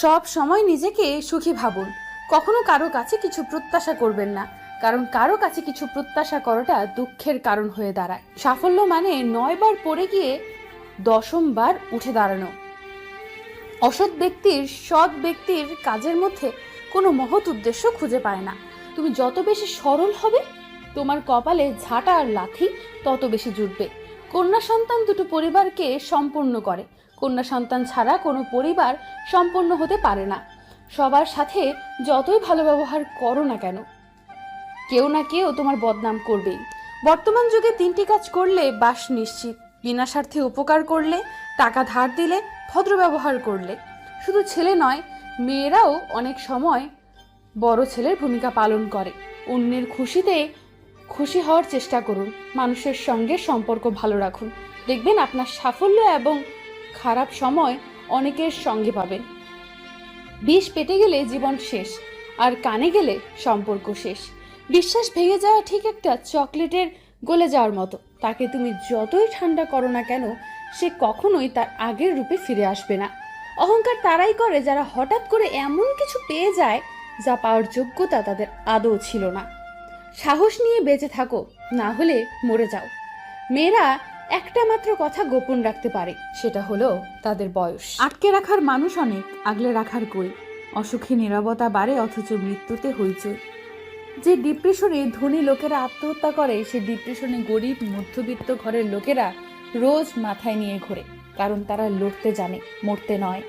সব সময় নিজেকে সুখী ভাবুন। কখনো কারও কাছে কিছু প্রত্যাশা করবেন না, কারণ কারও কাছে কিছু প্রত্যাশা করাটা দুঃখের কারণ হয়ে দাঁড়ায়। সাফল্য মানে নয় বার পড়ে গিয়ে দশমবার উঠে দাঁড়ানো। অসৎ ব্যক্তির সৎ ব্যক্তির কাজের মধ্যে কোনো মহৎ উদ্দেশ্য খুঁজে পায় না। তুমি যত বেশি সরল হবে, তোমার কপালে ঝাঁটা আর লাথি তত বেশি জুটবে। কন্যা সন্তান দুটো পরিবারকে সম্পূর্ণ করে। কন্যা সন্তান ছাড়া কোনো পরিবার সম্পন্ন হতে পারে না। সবার সাথে যতই ভালো ব্যবহার করো না কেন, কেউ না কেউ তোমার বদনাম করবেই। বর্তমান যুগে তিনটি কাজ করলে বাস নিশ্চিত। বিনা স্বার্থে উপকার করলে, টাকা ধার দিলে, ভদ্র ব্যবহার করলে। শুধু ছেলে নয়, মেয়েরাও অনেক সময় বড় ছেলের ভূমিকা পালন করে। অন্যের খুশিতে খুশি হওয়ার চেষ্টা করুন। মানুষের সঙ্গে সম্পর্ক ভালো রাখুন। দেখবেন আপনার সাফল্য এবং খারাপ সময় অনেকের সঙ্গে পাবেন বিষ পেটে গেলে জীবন শেষ, আর কানে গেলে সম্পর্ক শেষ। বিশ্বাস ভেঙে যাওয়া ঠিক একটা চকলেটের গলে যাওয়ার মতো। তাকে তুমি যতই ঠান্ডা করো না কেন, সে কখনোই তার আগের রূপে ফিরে আসবে না। অহংকার তারাই করে যারা হঠাৎ করে এমন কিছু পেয়ে যায়, যা পাওয়ার যোগ্যতা তাদের আদৌ ছিল না। সাহস নিয়ে বেঁচে থাকো, না হলে মরে যাও। মেয়েরা একটা মাত্র কথা গোপন রাখতে পারে, সেটা হলো তাদের বয়স। আটকে রাখার মানুষ অনেক, আগলে রাখার কই? অসুখী নিরবতা বাড়ে অথচ মৃত্যুতে হইচই। যে ডিপ্রেশনে ধনী লোকেরা আত্মহত্যা করে, সে ডিপ্রেশনে গরিব, মধ্যবিত্ত ঘরের লোকেরা রোজ মাথায় নিয়ে ঘোরে, কারণ তারা লড়তে জানে, মরতে নয়।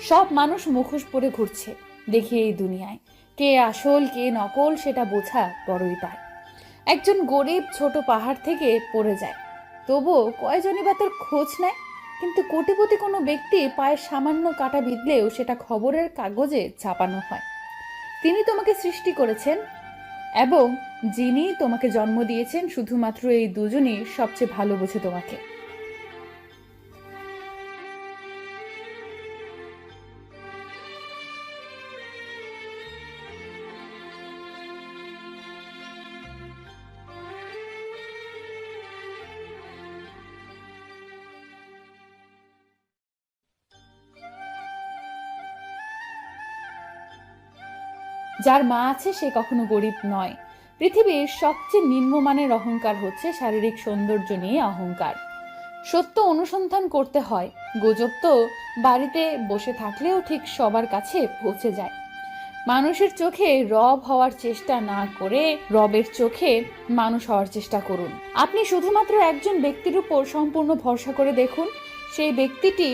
সব মানুষ মুখোশ পরে ঘুরছে, দেখি এই দুনিয়ায়। কে আসল, কে নকল, সেটা বোঝা বড়ই পায় একজন গরিব ছোট পাহাড় থেকে পড়ে যায় তবুও কয়জনই বা তোর খোঁজ নেয়? কিন্তু কোটিপতি কোনো ব্যক্তি পায়ে সামান্য কাটা বিঁধলেও সেটা খবরের কাগজে ছাপানো হয়। তিনি তোমাকে সৃষ্টি করেছেন এবং যিনি তোমাকে জন্ম দিয়েছেন শুধুমাত্র এই দুজনই সবচেয়ে ভালো বোঝে তোমাকে। যার মা আছে সে কখনো গরিব নয়। পৃথিবীর সবচেয়ে নিম্নমানের অহংকার হচ্ছে শারীরিক সৌন্দর্য নিয়ে অহংকার। সত্য অনুসন্ধান করতে হয়, গুজব তো বাড়িতে বসে থাকলেও ঠিক সবার কাছে পৌঁছে যায়। মানুষের চোখে রব হওয়ার চেষ্টা না করে রবের চোখে মানুষ হওয়ার চেষ্টা করুন। আপনি শুধুমাত্র একজন ব্যক্তির উপর সম্পূর্ণ ভরসা করে দেখুন, সেই ব্যক্তিটি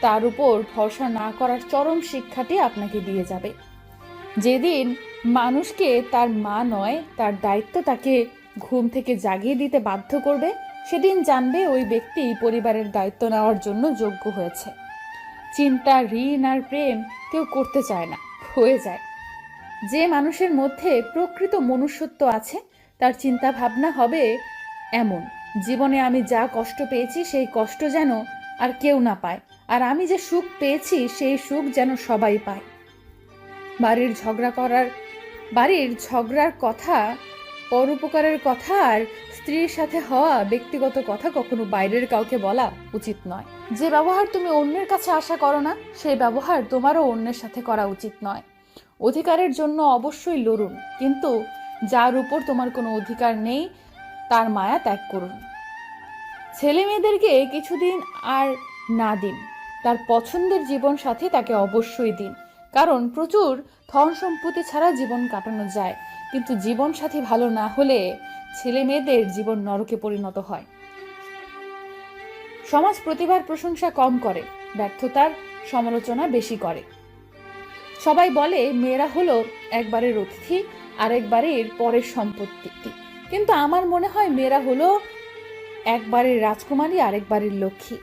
তার উপর ভরসা না করার চরম শিক্ষাটি আপনাকে দিয়ে যাবে। যেদিন মানুষকে তার মা নয়, তার দায়িত্ব তাকে ঘুম থেকে জাগিয়ে দিতে বাধ্য করবে, সেদিন জানবে ওই ব্যক্তি পরিবারের দায়িত্ব নেওয়ার জন্য যোগ্য হয়েছে। চিন্তা, ঋণ আর প্রেম কেউ করতে চায় না, হয়ে যায়। যে মানুষের মধ্যে প্রকৃত মনুষ্যত্ব আছে, তার চিন্তা ভাবনা হবে এমন, জীবনে আমি যা কষ্ট পেয়েছি, সেই কষ্ট যেন আর কেউ না পায়, আর আমি যে সুখ পেয়েছি, সেই সুখ যেন সবাই পায়। বাড়ির ঝগড়া করার, বাড়ির ঝগড়ার কথা, পরোপকারের কথা আর স্ত্রীর সাথে হওয়া ব্যক্তিগত কথা কখনো বাইরের কাউকে বলা উচিত নয়। যে ব্যবহার তুমি অন্যের কাছে আশা করো না, সেই ব্যবহার তোমারও অন্যের সাথে করা উচিত নয়। অধিকারের জন্য অবশ্যই লড়ুন, কিন্তু যার উপর তোমার কোনো অধিকার নেই, তার মায়া ত্যাগ করুন। ছেলে মেয়েদেরকে কিছুদিন আর না দিন, তার পছন্দের জীবন সাথী তাকে অবশ্যই দিন। কারণ প্রচুর ধন সম্পত্তি ছাড়া জীবন কাটানো যায়। কিন্তু জীবন সাথী ভালো না হলে ছেলে মেয়েদের জীবন নরকে পরিণত হয়। সমাজ প্রতিভার প্রশংসা কম করে, ব্যর্থতার সমালোচনা বেশি করে। সবাই বলে, মেয়েরা হলো একবারের অতিথি, আরেকবারের পরের সম্পত্তি। কিন্তু আমার মনে হয় মেয়েরা হলো একবারের রাজকুমারী, আরেকবারের লক্ষ্মী।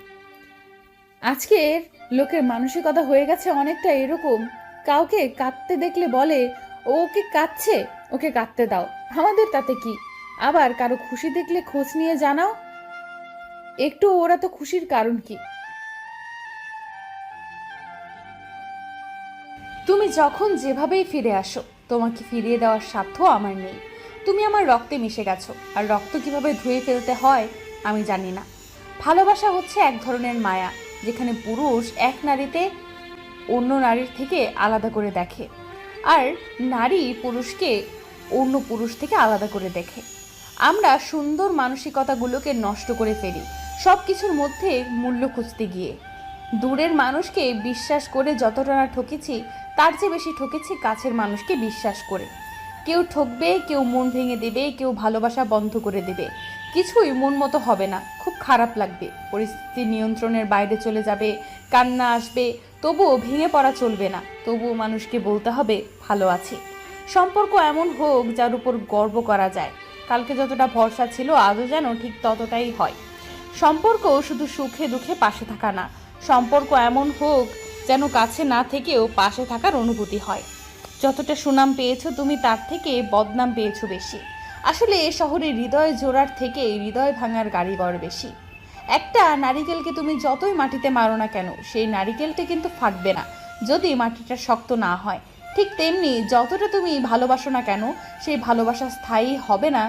আজকের লোকের মানসিকতা হয়ে গেছে অনেকটা এরকম। কাউকে কাঁদতে দেখলে বলে, ও ওকে কাঁদছে, ওকে কাঁদতে দাও। আমাদের তাতে কি? আবার কারও খুশি দেখলে খোঁজ নিয়ে জানাও। একটু ওরা তো খুশির কারণ কি? তুমি যখন যেভাবেই ফিরে আসো, তোমাকে ফিরিয়ে দেওয়ার সাধ্য আমার নেই। তুমি আমার রক্তে মিশে গেছো, আর রক্ত কীভাবে ধুয়ে ফেলতে হয় আমি জানি না। ভালোবাসা হচ্ছে এক ধরনের মায়া। যেখানে পুরুষ এক নারীতে অন্য নারীর থেকে আলাদা করে দেখে। আর নারী পুরুষকে অন্য পুরুষ থেকে আলাদা করে দেখে। আমরা সুন্দর মানসিকতাগুলোকে নষ্ট করে ফেলি সব কিছুর মধ্যে মূল্য খুঁজতে গিয়ে। দূরের মানুষকে বিশ্বাস করে যতটা না ঠকেছি, তার চেয়ে বেশি ঠকেছি কাছের মানুষকে বিশ্বাস করে। কেউ ঠকবে, কেউ মন ভেঙে দেবে, কেউ ভালোবাসা বন্ধ করে দেবে। কিছুই মন মতো হবে না। খুব খারাপ লাগবে। পরিস্থিতি নিয়ন্ত্রণের বাইরে চলে যাবে, কান্না আসবে, তবুও ভেঙে পড়া চলবে না। তবুও মানুষকে বলতে হবে, ভালো আছে। সম্পর্ক এমন হোক যার উপর গর্ব করা যায়। কালকে যতটা ভরসা ছিল, আজও যেন ঠিক ততটাই হয়। সম্পর্ক শুধু সুখে দুঃখে পাশে থাকা না। সম্পর্ক এমন হোক যেন কাছে না থেকেও পাশে থাকার অনুভূতি হয়। যতটা সুনাম পেয়েছ তুমি, তার থেকে বদনাম পেয়েছ বেশি। আসলে এ শহরে হৃদয় জোড়ার থেকে হৃদয় ভাঙার গাড়িঘর বেশি। একটা নারিকেলকে তুমি যতই মাটিতে মারো না কেন, সেই নারিকেলটা কিন্তু ফাটবে না, যদি মাটিটা শক্ত না হয়। ঠিক তেমনি যতটা তুমি ভালোবাসো না কেন, সেই ভালোবাসা স্থায়ী হবে না,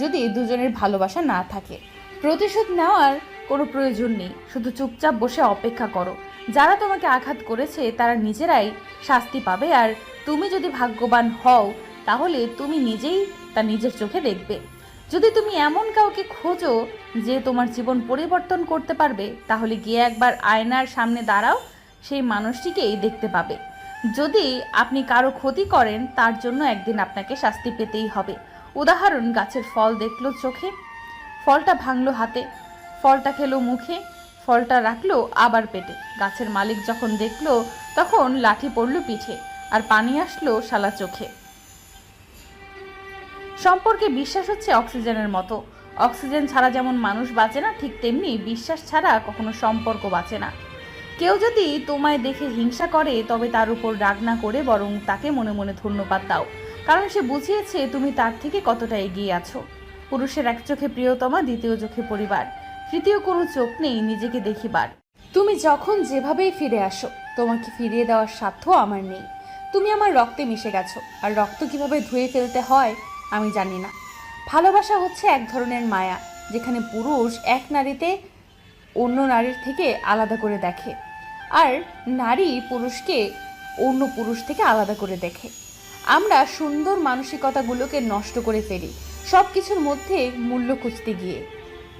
যদি দুজনের ভালোবাসা না থাকে। প্রতিশোধ নেওয়ার কোনো প্রয়োজন নেই, শুধু চুপচাপ বসে অপেক্ষা করো। যারা তোমাকে আঘাত করেছে, তারা নিজেরাই শাস্তি পাবে। আর তুমি যদি ভাগ্যবান হও, তাহলে তুমি নিজেই তা নিজের চোখে দেখবে। যদি তুমি এমন কাউকে খোঁজো যে তোমার জীবন পরিবর্তন করতে পারবে, তাহলে গিয়ে একবার আয়নার সামনে দাঁড়াও, সেই মানুষটিকেই দেখতে পাবে। যদি আপনি কারও ক্ষতি করেন, তার জন্য একদিন আপনাকে শাস্তি পেতেই হবে। উদাহরণ, গাছের ফল দেখল চোখে, ফলটা ভাঙলো হাতে, ফলটা খেলো মুখে, ফলটা রাখল আবার পেটে। গাছের মালিক যখন দেখল, তখন লাঠি পড়ল পিঠে, আর পানি আসলো শালা চোখে। সম্পর্কে বিশ্বাস হচ্ছে অক্সিজেনের মতো। অক্সিজেন ছাড়া যেমন মানুষ বাঁচে না, ঠিক তেমনি বিশ্বাস ছাড়া কখনো সম্পর্ক বাঁচে না। কেউ যদি তোমায় দেখে হিংসা করে, তবে তার উপর রাগ না করে বরং তাকে মনে মনে ধন্যবাদ দাও। কারণ সে বুঝিয়েছে তুমি তার থেকে কতটা এগিয়ে আছো। পুরুষের এক চোখে প্রিয়তমা, দ্বিতীয় চোখে পরিবার। তৃতীয় কোনো চোখ নেই নিজেকে দেখিবার। তুমি যখন যেভাবেই ফিরে আসো, তোমাকে ফিরিয়ে দেওয়ার সাধ্য আমার নেই। তুমি আমার রক্তে মিশে গেছো, আর রক্ত কীভাবে ধুয়ে ফেলতে হয় আমি জানি না। ভালোবাসা হচ্ছে এক ধরনের মায়া, যেখানে পুরুষ এক নারীতে অন্য নারীর থেকে আলাদা করে দেখে, আর নারী পুরুষকে অন্য পুরুষ থেকে আলাদা করে দেখে। আমরা সুন্দর মানসিকতাগুলোকে নষ্ট করে ফেলি সব কিছুর মধ্যে মূল্য খুঁজতে গিয়ে।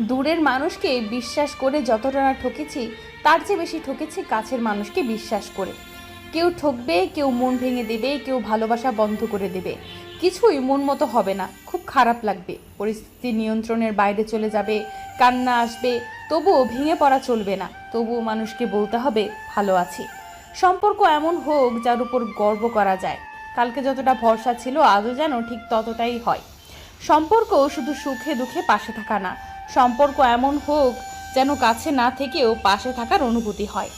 দূরের মানুষকে বিশ্বাস করে যতটা না ঠকেছি, তার চেয়ে বেশি ঠকেছি কাছের মানুষকে বিশ্বাস করে। কেউ ঠকবে, কেউ মন ভেঙে দেবে, কেউ ভালোবাসা বন্ধ করে দেবে। কিছুই মন মতো হবে না। খুব খারাপ লাগবে। পরিস্থিতি নিয়ন্ত্রণের বাইরে চলে যাবে, কান্না আসবে, তবুও ভেঙে পড়া চলবে না। তবুও মানুষকে বলতে হবে, ভালো আছি। সম্পর্ক এমন হোক যার উপর গর্ব করা যায়। কালকে যতটা ভরসা ছিল, আজও যেন ঠিক ততটাই হয়। সম্পর্ক শুধু সুখে দুঃখে পাশে থাকা না। সম্পর্ক এমন হোক যেন কাছে না থেকেও পাশে থাকার অনুভূতি হয়।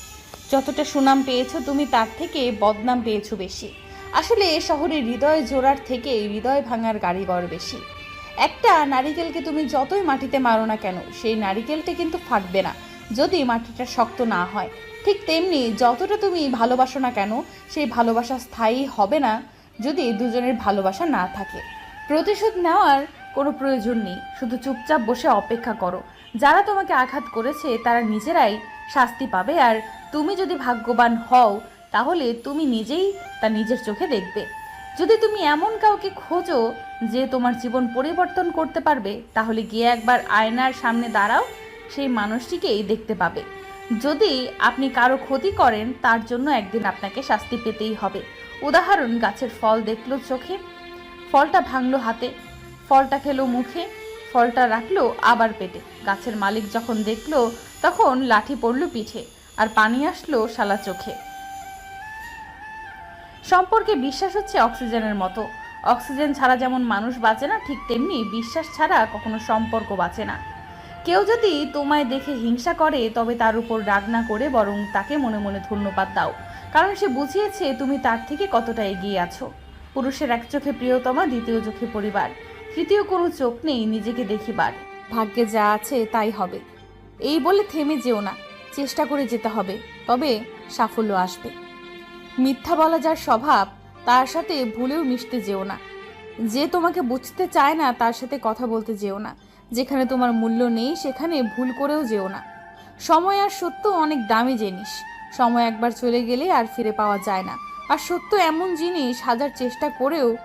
যতটা সুনাম পেয়েছ তুমি, তার থেকে বদনাম পেয়েছ বেশি। আসলে এ শহরে হৃদয় জোড়ার থেকে হৃদয় ভাঙার গাড়িঘর বেশি। একটা নারিকেলকে তুমি যতই মাটিতে মারো না কেন, সেই নারিকেলটা কিন্তু ফাটবে না, যদি মাটিটা শক্ত না হয়। ঠিক তেমনি যতটা তুমি ভালোবাসো না কেন, সেই ভালোবাসা স্থায়ী হবে না যদি দুজনের ভালোবাসা না থাকে। প্রতিশোধ নেওয়ার কোনো প্রয়োজন নেই, শুধু চুপচাপ বসে অপেক্ষা করো। যারা তোমাকে আঘাত করেছে, তারা নিজেরাই শাস্তি পাবে। আর তুমি যদি ভাগ্যবান হও তাহলে তুমি নিজেই তা নিজের চোখে দেখবে। যদি তুমি এমন কাউকে খোঁজো যে তোমার জীবন পরিবর্তন করতে পারবে, তাহলে গিয়ে একবার আয়নার সামনে দাঁড়াও, সেই মানুষটিকেই দেখতে পাবে। যদি আপনি কারও ক্ষতি করেন, তার জন্য একদিন আপনাকে শাস্তি পেতেই হবে। উদাহরণ, গাছের ফল দেখল চোখে, ফলটা ভাঙলো হাতে, ফলটা খেলো মুখে, ফলটা রাখল আবার পেটে। গাছের মালিক যখন দেখল, তখন লাঠি পড়ল পিঠে, আর পানি আসলো শালা চোখে। সম্পর্কে বিশ্বাস হচ্ছে অক্সিজেনের মতো। অক্সিজেন ছাড়া যেমন মানুষ বাঁচে না, ঠিক তেমনি বিশ্বাস ছাড়া কখনো সম্পর্ক বাঁচে না। কেউ যদি তোমায় দেখে হিংসা করে, তবে তার উপর রাগ না করে বরং তাকে মনে মনে ধন্যবাদ দাও। কারণ সে বুঝিয়েছে তুমি তার থেকে কতটা এগিয়ে আছো। পুরুষের এক চোখে প্রিয়তমা, দ্বিতীয় চোখে পরিবার। তৃতীয় কোনো চোখ নেই, নিজেকে দেখিবার। ভাগ্যে যা আছে তাই হবে। এই বলে থেমে যেও না। চেষ্টা করে যেতে হবে, তবে সাফল্য আসবে। মিথ্যা বলা যার স্বভাব, তার সাথে ভুলেও মিশতে যেও না। যে তোমাকে বুঝতে চায় না, তার সাথে কথা বলতে যেও না। যেখানে তোমার মূল্য নেই, সেখানে ভুল করেও যেও না। সময় আর সত্য অনেক দামি জিনিস। সময় একবার চলে গেলে আর ফিরে পাওয়া যায় না। আর সত্য এমন জিনিস, হাজার চেষ্টা করেও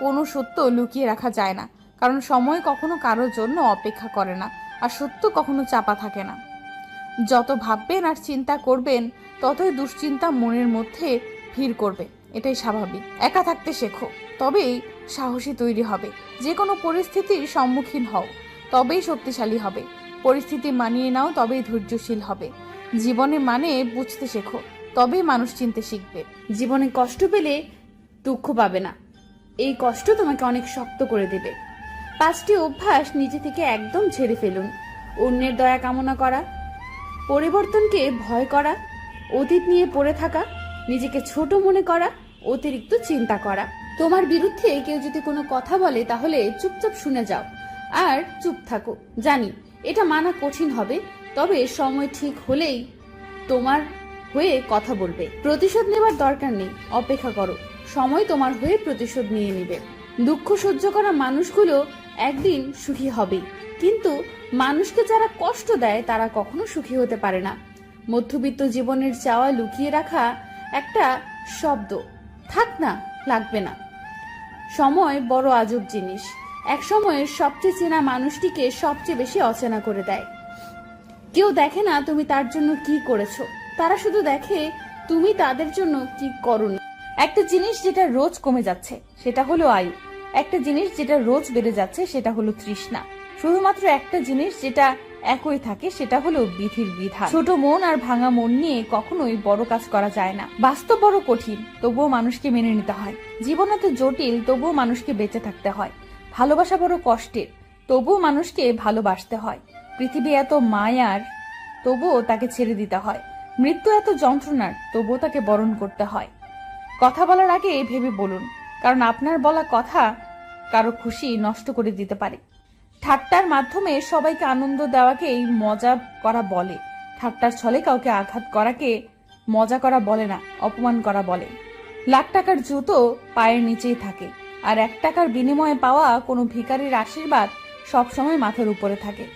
কোনো সত্য লুকিয়ে রাখা যায় না। কারণ সময় কখনো কারোর জন্য অপেক্ষা করে না, আর সত্য কখনো চাপা থাকে না। যত ভাববেন আর চিন্তা করবেন, ততই দুশ্চিন্তা মনের মধ্যে ভিড় করবে, এটাই স্বাভাবিক। একা থাকতে শেখো, তবেই সাহসী তৈরি হবে। যে কোনো পরিস্থিতির সম্মুখীন হও, তবেই শক্তিশালী হবে। পরিস্থিতি মানিয়ে নাও, তবেই ধৈর্যশীল হবে। জীবনে মানে বুঝতে শেখো, তবেই মানুষ চিনতে শিখবে। জীবনে কষ্ট পেলে দুঃখ পাবে না। এই কষ্ট তোমাকে অনেক শক্ত করে দেবে। পাঁচটি অভ্যাস নিজে থেকে একদম ছেড়ে ফেলুন। অন্যের দয়া কামনা করা, পরিবর্তনকে ভয় করা, অতীত নিয়ে পড়ে থাকা নিজেকে ছোট মনে করা, অতিরিক্ত চিন্তা করা। তোমার বিরুদ্ধে কেউ যদি কোনো কথা বলে, তাহলে চুপচাপ শুনে যাও। আর চুপ থাকো। জানি, এটা মানা কঠিন হবে, তবে সময় ঠিক হলেই তোমার হয়ে কথা বলবে। প্রতিশোধ নেবার দরকার নেই, অপেক্ষা করো। সময় তোমার হয়ে প্রতিশোধ নিয়ে নেবে। দুঃখ সহ্য করা মানুষগুলো একদিন সুখী হবে কিন্তু মানুষকে যারা কষ্ট দেয়, তারা কখনো সুখী হতে পারে না। মধ্যবিত্ত জীবনের চাওয়া লুকিয়ে রাখা একটা শব্দ। থাক না, লাগবে না। সময় বড় আজব জিনিস। এক সময়ের সবচেয়ে চেনা মানুষটিকে সবচেয়ে বেশি অচেনা করে দেয়। কেউ দেখে না তুমি তার জন্য কি করেছ। তারা শুধু দেখে তুমি তাদের জন্য কি করনি। একটা জিনিস যেটা রোজ কমে যাচ্ছে, সেটা হলো আয়ু। একটা জিনিস যেটা রোজ বেড়ে যাচ্ছে, সেটা হলো তৃষ্ণা। শুধুমাত্র একটা জিনিস যেটা একই থাকে, সেটা হলো বিধির বিধান। ছোট মন আর ভাঙা মন নিয়ে কখনোই বড় কাজ করা যায় না। বাস্তব বড় কঠিন, তবুও মানুষকে মেনে নিতে হয়। জীবন এত জটিল, তবুও মানুষকে বেঁচে থাকতে হয়। ভালোবাসা বড় কষ্টের, তবুও মানুষকে ভালোবাসতে হয়। পৃথিবী এত মায়ার, তবুও তাকে ছেড়ে দিতে হয়। মৃত্যু এত যন্ত্রণার, তবুও তাকে বরণ করতে হয়। কথা বলার আগে ভেবে বলুন, কারণ আপনার বলা কথা কারও খুশি নষ্ট করে দিতে পারে। ঠাট্টার মাধ্যমে সবাইকে আনন্দ দেওয়াকে এই মজা করা বলে। ঠাট্টার ছলে কাউকে আঘাত করাকে মজা করা বলে না, অপমান করা বলে। লাখ টাকার জুতো পায়ের নিচেই থাকে আর এক টাকার বিনিময়ে পাওয়া কোনো ভিকারির আশীর্বাদ সবসময় মাথার উপরে থাকে।